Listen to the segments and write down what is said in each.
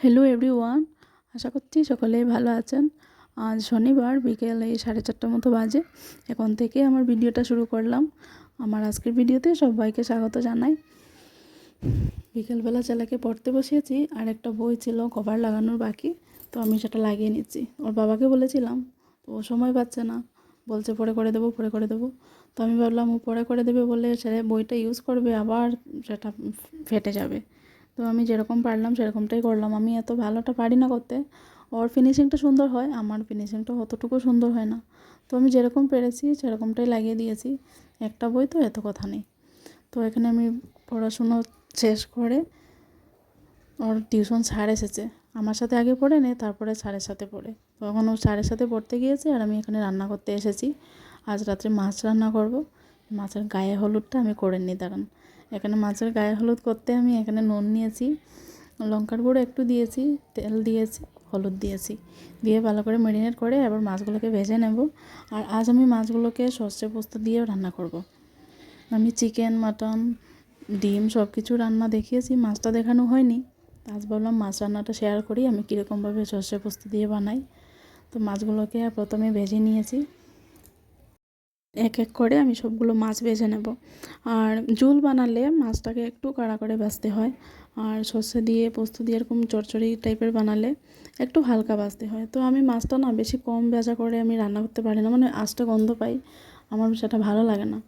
Hello everyone আশা করছি সকলেই ভালো আছেন। আজ শনিবার, বিকেল এই সাড়ে চারটার মতো বাজে। এখন থেকে আমার ভিডিওটা শুরু করলাম। আমার আজকের ভিডিওতে সবাইকে স্বাগত জানাই। বিকেলবেলা ছেলেকে পড়তে বসিয়েছি, আর একটা বই ছিল কভার লাগানোর বাকি, তো আমি সেটা লাগিয়ে নিচ্ছি। ওর বাবাকে বলেছিলাম তো ও সময় পাচ্ছে না। বলছে, পরে করে দেবো, পরে করে দেবো। তো আমি ভাবলাম, ও পরে করে দেবে বলে সে বইটা ইউজ করবে, আবার সেটা ফেটে যাবে। তো আমি যেরকম পারলাম সেরকমটাই করলাম। আমি এত ভালোটা পারি না করতে। ওর ফিনিশিংটা সুন্দর হয়, আমার ফিনিশিংটা অতটুকু সুন্দর হয় না। তো আমি যেরকম পেরেছি, সেরকমটাই লাগিয়ে দিয়েছি। একটা বই তো এত কথা নেই। তো এখানে আমি পড়াশুনো শেষ করে ওর টিউশন স্যার এসেছে। আমার সাথে আগে পড়ে নে, তারপরে স্যারের সাথে পড়ে। তখন ও স্যারের সাথে পড়তে গিয়েছে আর আমি এখানে রান্না করতে এসেছি। আজ রাত্রে মাছ রান্না করব। মাছের গায়ে হলুদটা আমি করে নিই, দাঁড়ান। এখানে মাছের গায়ে হলুদ করতে আমি এখানে নুন নিয়েছি, লঙ্কার গুঁড়ো একটু দিয়েছি, তেল দিয়েছি, হলুদ দিয়েছি। দিয়ে ভালো করে মেরিনেট করে এবার মাছগুলোকে ভেজে নেব। আর আজ আমি মাছগুলোকে সর্ষে পোস্ত দিয়েও রান্না করব। আমি চিকেন, মাটন, ডিম সব কিছু রান্না দেখিয়েছি, মাছটা দেখানো হয়নি। আজ ভাবলাম মাছ রান্নাটা শেয়ার করি, আমি কীরকমভাবে সর্ষে পোস্ত দিয়ে বানাই। তো মাছগুলোকে প্রথমে ভেজে নিয়েছি। এক এক করে আমি সবগুলো মাছ ভেজে নেব। আর ঝুল বানালে মাছটাকে একটু কাড়া করে ভাজতে হয়। আর সর্ষে দিয়ে, পোস্ত দিয়ে এরকম চরচড়ি টাইপের বানালে একটু হালকা ভাজতে হয়। তো আমি মাছটা না বেশি কম ভেজা করে আমি রান্না করতে পারি না মানে আঁচটা গন্ধ পাই। আমার সেটা ভালো লাগে না।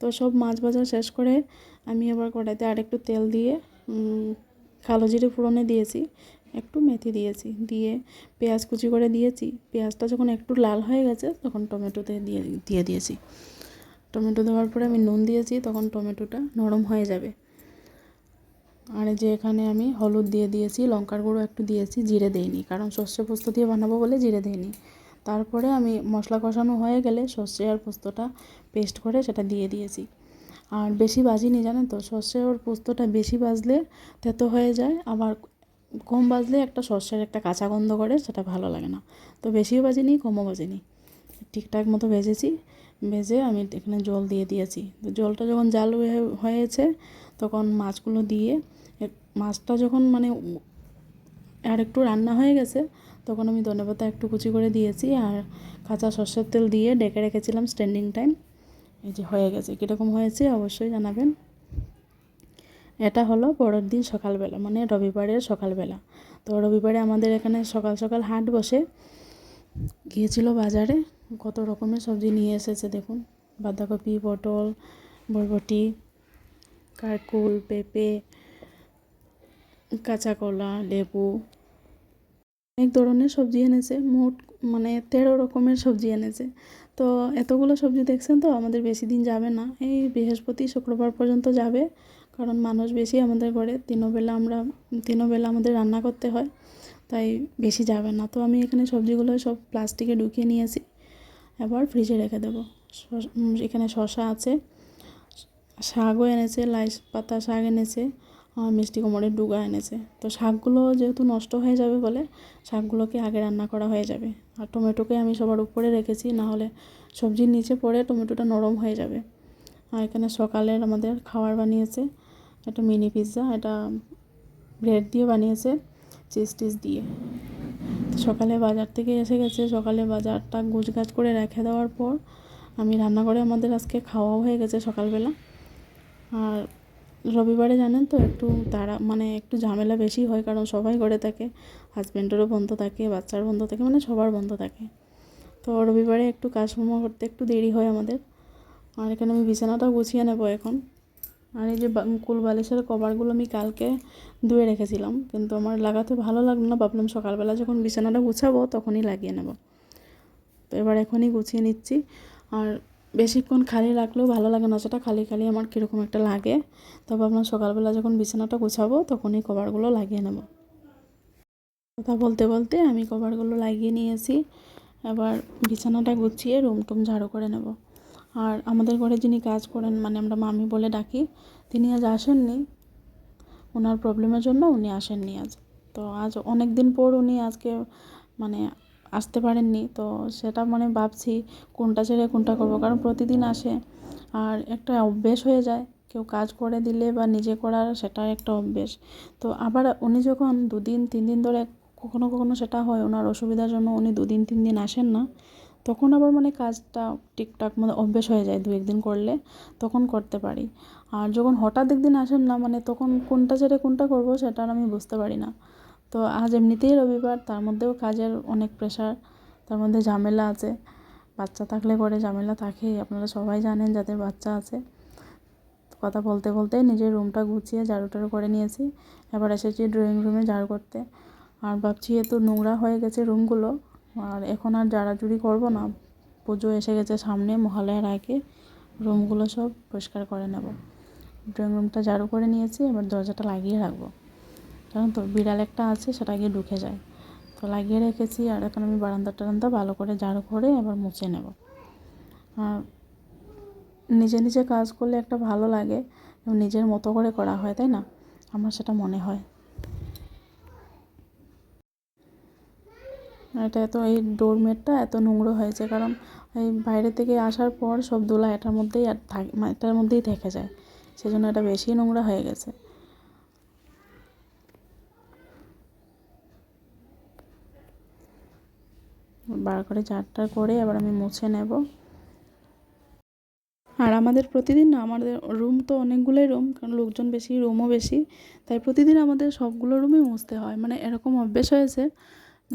তো সব মাছ ভাজা শেষ করে আমি এবার কড়াইতে আরেকটু তেল দিয়ে কালো জিরে ফোড়নে দিয়েছি। একটু মেথি দিয়েছি, দিয়ে পেঁয়াজ কুচি করে দিয়েছি। পেঁয়াজটা যখন একটু লাল হয়ে গেছে, তখন টমেটোতে দিয়ে দিয়ে দিয়েছি। টমেটো দেওয়ার পরে আমি নুন দিয়েছি, তখন টমেটোটা নরম হয়ে যাবে। আর যে এখানে আমি হলুদ দিয়ে দিয়েছি, লঙ্কার গুঁড়ো একটু দিয়েছি, জিরে দেইনি, কারণ সর্ষে পোস্ত দিয়ে বানাবো বলে জিরে দিইনি। তারপরে আমি মশলা কষানো হয়ে গেলে সর্ষে আর পোস্তটা পেস্ট করে সেটা দিয়ে দিয়েছি। আর বেশি বাজিনি, জানেন তো? সর্ষে ওর পোস্তটা বেশি বাজলে তেতো হয়ে যায়, আবার কম বাজলে একটা সর্ষের একটা কাঁচা গন্ধ করে, সেটা ভালো লাগে না। তো বেশিও বাজিনি কমও বাজিনি ঠিকঠাক মতো ভেজেছি। ভেজে আমি এখানে জল দিয়ে দিয়েছি। তো জলটা যখন জাল হয়েছে, তখন মাছগুলো দিয়ে মাছটা যখন মানে আর একটু রান্না হয়ে গেছে, তখন আমি ধনেপাতা একটু কুচি করে দিয়েছি আর কাঁচা সর্ষের তেল দিয়ে ডেকে রেখেছিলাম স্ট্যান্ডিং টাইম এই যে হয়ে গেছে। কীরকম হয়েছে অবশ্যই জানাবেন। এটা হলো পরের দিন সকালবেলা মানে রবিবারের সকালবেলা। তো রবিবারে আমাদের এখানে সকাল সকাল হাট বসে। গিয়েছিল বাজারে, কত রকমের সবজি নিয়ে এসেছে দেখুন। বাঁধাকপি, পটল, বরবটি, কারকুল, পেঁপে কাঁচা কলা লেবু। অনেক ধরনের সবজি এনেছে, মোট মানে তেরো রকমের সবজি এনেছে। তো এতগুলো সবজি দেখছেন তো, আমাদের বেশি দিন যাবে না। এই বৃহস্পতি, শুক্রবার পর্যন্ত যাবে। কারণ মানুষ বেশি আমাদের ঘরে, তিনোবেলা আমরা, তিনোবেলা আমাদের রান্না করতে হয়, তাই বেশি যাবে না। তো আমি এখানে সবজিগুলো সব প্লাস্টিকে ঢুকিয়ে নিয়েছি এবার ফ্রিজে রেখে দেবো। এখানে শশা আছে, শাকও এনেছে, লাই, পাতা শাক এনেছে মিষ্টি কোমরের ডুগা এনেছে। তো শাকগুলো যেহেতু নষ্ট হয়ে যাবে বলে, শাকগুলোকে আগে রান্না করা হয়ে যাবে। আর টমেটোকে আমি সবার উপরে রেখেছি না হলে সবজির নিচে পড়ে টমেটোটা নরম হয়ে যাবে। আর এখানে সকালের আমাদের খাবার বানিয়েছে একটা মিনি পিৎজা এটা ব্রেড দিয়ে বানিয়েছে চিজ টিজ দিয়ে। সকালে বাজার থেকে এসে গেছে, সকালে বাজারটা গুছগাছ করে রেখে দেওয়ার পর আমি রান্না করে আমাদের আজকে খাওয়াও হয়ে গেছে সকালবেলা। আর রবিবারে জানেন তো, একটু তারা মানে একটু ঝামেলা বেশি হয়, কারণ সবাই করে থাকে হাজব্যান্ডেরও বন্ধ থাকে, বাচ্চার বন্ধ থাকে মানে সবার বন্ধ থাকে। তো রবিবারে একটু কাজকর্ম করতে একটু দেরি হয় আমাদের। আর এখানে আমি বিছানাটাও গুছিয়ে নেব এখন। আর এই যে কুল বালিশের কভারগুলো আমি কালকে ধুয়ে রেখেছিলাম। কিন্তু আমার লাগাতে ভালো লাগল না, ভাবলাম সকালবেলা যখন বিছানাটা গুছাবো তখনই লাগিয়ে নেব। তো এবার এখনই গুছিয়ে নিচ্ছি। আর বেশিক্ষণ খালি রাখলেও ভালো লাগে না, সেটা খালি খালি আমার কীরকম একটা লাগে। তো ভাবলাম সকালবেলা যখন বিছানাটা গুছাবো তখনই কভারগুলো লাগিয়ে নেব। কথা বলতে বলতে আমি কভারগুলো লাগিয়ে নিয়েছি। এবার বিছানাটা গুছিয়ে রুম টুম ঝাড়ু করে নেব। আর আমাদের ঘরে যিনি কাজ করেন মানে আমরা মামি বলে ডাকি, তিনি আজ আসেননি। ওনার প্রবলেমের জন্য উনি আসেননি আজ। তো আজ অনেক দিন পর উনি আজকে মানে আসতে পারেননি। তো সেটা মানে ভাবছি কোনটা ছেড়ে কোনটা করব, কারণ প্রতিদিন আসে আর একটা অভ্যেস হয়ে যায়। কেউ কাজ করে দিলে বা নিজে করার সেটা একটা অভ্যেস। তো আবার উনি যখন দুদিন, তিন দিন ধরে কখনো কখনো সেটা হয়, ওনার অসুবিধার জন্য উনি দুদিন, তিন দিন আসেন না। তখন আবার মানে কাজটা ঠিকঠাক মানে অভ্যেস হয়ে যায় দু একদিন করলে তখন করতে পারি। আর যখন হঠাৎ একদিন আসেন না মানে তখন কোনটা ছেড়ে কোনটা করব সেটা আর আমি বুঝতে পারি না। তো আজ এমনিতেই রবিবার, তার মধ্যেও কাজের অনেক প্রেশার তার মধ্যে ঝামেলা আছে। বাচ্চা থাকলে করে ঝামেলা থাকেই, আপনারা সবাই জানেন যাদের বাচ্চা আছে। কথা বলতে বলতে নিজের রুমটা গুছিয়ে ঝাড়ু টাড়ু করে নিয়েছি। এবার এসেছি ড্রয়িং রুমে ঝাড়ু করতে। আর ভাবছি এত নোংরা হয়ে গেছে রুমগুলো আর এখন আর জাড়াজুড়ি করব না। পুজো এসে গেছে সামনে মহালয়ার আগে। রুমগুলো সব পরিষ্কার করে নেব। ড্রয়িং রুমটা ঝাড়ু করে নিয়েছি, এবার দরজাটা লাগিয়ে রাখব। কারণ তো, বিড়াল একটা আছে, সেটা গিয়ে ঢুকে যায়। তো লাগিয়ে রেখেছি, আর এখন আমি বারান্দা টারান্দা ভালো করে ঝাড়ু করে এবার মুছে নেব। আর নিজে নিজে কাজ করলে একটা ভালো লাগে নিজের মতো করে করা হয়, তাই না? আমার সেটা মনে হয়। এটা এত এই ডোরমেটটা এত নোংরা হয়েছে, কারণ এই বাইরে থেকে আসার পর সব ধুলা এটার মধ্যেই আর থাকে মানে এটার মধ্যেই থেকে যায়। সেজন্য এটা বেশি নোংরা হয়ে গেছে। বার করে চারটা করে এবার আমি মুছে নেব। আর আমাদের প্রতিদিন না, আমাদের রুম তো অনেকগুলোই রুম, কারণ লোকজন বেশি, রুমও বেশি, তাই প্রতিদিন আমাদের সবগুলো রুমই মুছতে হয়। মানে এরকম অভ্যেস হয়েছে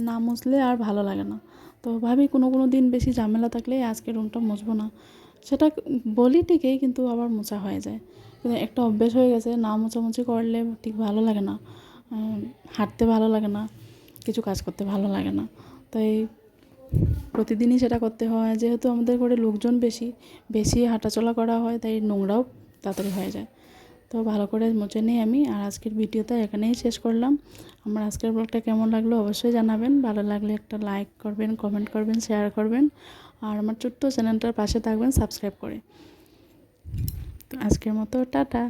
না মুছলে আর ভালো লাগে না। তো ভাবি কোনো কোনো দিন বেশি ঝামেলা থাকলে আজকে রুমটা মুছবো না। সেটা বলি ঠিকই কিন্তু আবার মোছা হয়ে যায়। কিন্তু একটা অভ্যেস হয়ে গেছে, না মোছামুছি করলে ঠিক ভালো লাগে না। হাঁটতে ভালো লাগে না, কিছু কাজ করতে ভালো লাগে না। তাই প্রতিদিনই সেটা করতে হয়। যেহেতু আমাদের ঘরে লোকজন বেশি বেশি হাঁটাচলা করা হয়, তাই নোংরাও তাড়াতাড়ি হয়ে যায়। তো ভালো করে মুছে নিই আমি। আর আজকের ভিডিওটা এখানেই শেষ করলাম। আমার আজকের ব্লগটা কেমন লাগল অবশ্যই জানাবেন। ভালো লাগলে একটা লাইক করবেন কমেন্ট করবেন শেয়ার করবেন। আর আমার ছোট্ট চ্যানেলটার পাশে থাকবেন সাবস্ক্রাইব করে। তো আজকের মতো টাটা।